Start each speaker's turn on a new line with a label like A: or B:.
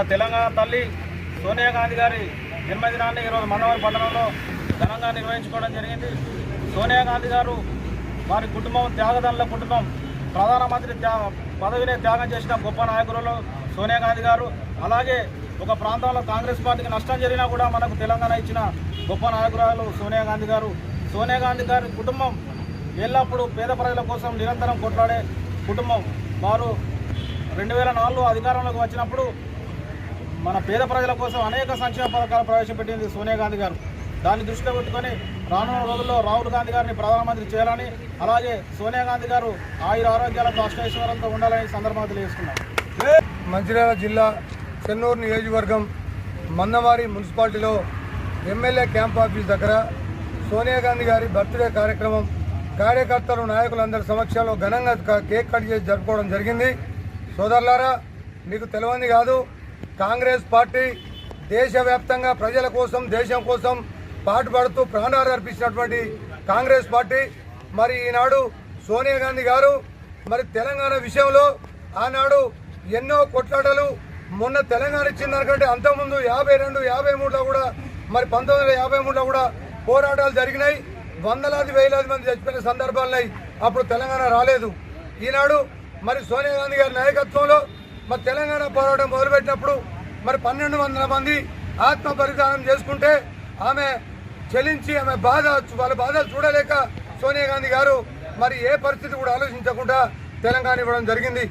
A: మన తెలంగాణ తల్లి సోనియా గాంధీ గారి జన్మదినాన్ని ఈరోజు మందవరం పట్టణంలో ఘనంగా నిర్వహించుకోవడం జరిగింది. సోనియా గాంధీ గారు వారి కుటుంబం త్యాగదానుల కుటుంబం ప్రధానమంత్రి త్యా పదవిని త్యాగం చేసిన గొప్ప నాయకులలో సోనియా గాంధీ గారు. అలాగే ఒక ప్రాంతంలో కాంగ్రెస్ పార్టీకి నష్టం జరిగినా కూడా మనకు తెలంగాణ ఇచ్చిన గొప్ప నాయకురాలు సోనియా గాంధీ గారు. సోనియా గాంధీ గారి కుటుంబం ఎల్లప్పుడూ పేద ప్రజల కోసం నిరంతరం కొట్లాడే కుటుంబం. వారు రెండు వేల నాలుగు అధికారంలోకి వచ్చినప్పుడు మన పేద ప్రజల కోసం అనేక సంక్షేమ పథకాలు ప్రవేశపెట్టింది సోనియా గాంధీ గారు. దాన్ని దృష్టిలో పెట్టుకొని రానున్న రోజుల్లో రాహుల్ గాంధీ గారిని ప్రధానమంత్రి చేయాలని అలాగే సోనియా గాంధీ గారు ఆయుర ఆరోగ్యాలతో అష్టైశ్వరంతో ఉండాలని సందర్భంగా తెలియజేసుకున్నాం.
B: మంచిర్యాల జిల్లా చెన్నూరు నియోజకవర్గం మన్నవారి మున్సిపాలిటీలో ఎమ్మెల్యే క్యాంప్ ఆఫీస్ దగ్గర సోనియా గాంధీ గారి బర్త్డే కార్యక్రమం కార్యకర్తలు నాయకులందరి సమక్షంలో ఘనంగా కేక్ కట్ చేసి జరుపుకోవడం జరిగింది. సోదరులారా మీకు తెలియంది కాదు కాంగ్రెస్ పార్టీ దేశవ్యాప్తంగా ప్రజల కోసం దేశం కోసం పాటుపడుతూ ప్రాణాలు అర్పించినటువంటి కాంగ్రెస్ పార్టీ. మరి ఈనాడు సోనియా గాంధీ గారు మరి తెలంగాణ విషయంలో ఆనాడు ఎన్నో కొట్లాటలు మొన్న తెలంగాణ ఇచ్చిన దానికంటే అంతకుముందు యాభై రెండు యాభై మూడులో కూడా మరి పంతొమ్మిది వందల యాభై మూడులో కూడా పోరాటాలు జరిగినాయి. వందలాది వేలాది మంది చచ్చిపోయిన సందర్భాలున్నాయి అప్పుడు తెలంగాణ రాలేదు. ఈనాడు మరి సోనియా గాంధీ గారి నాయకత్వంలో మరి తెలంగాణ పోరాటం మొదలుపెట్టినప్పుడు మరి పన్నెండు వందల మంది ఆత్మ బలిదానం చేసుకుంటే ఆమె చెలించి ఆమె బాధ వాళ్ళ బాధలు చూడలేక సోనియా గాంధీ గారు మరి ఏ పరిస్థితి కూడా ఆలోచించకుండా తెలంగాణ ఇవ్వడం జరిగింది.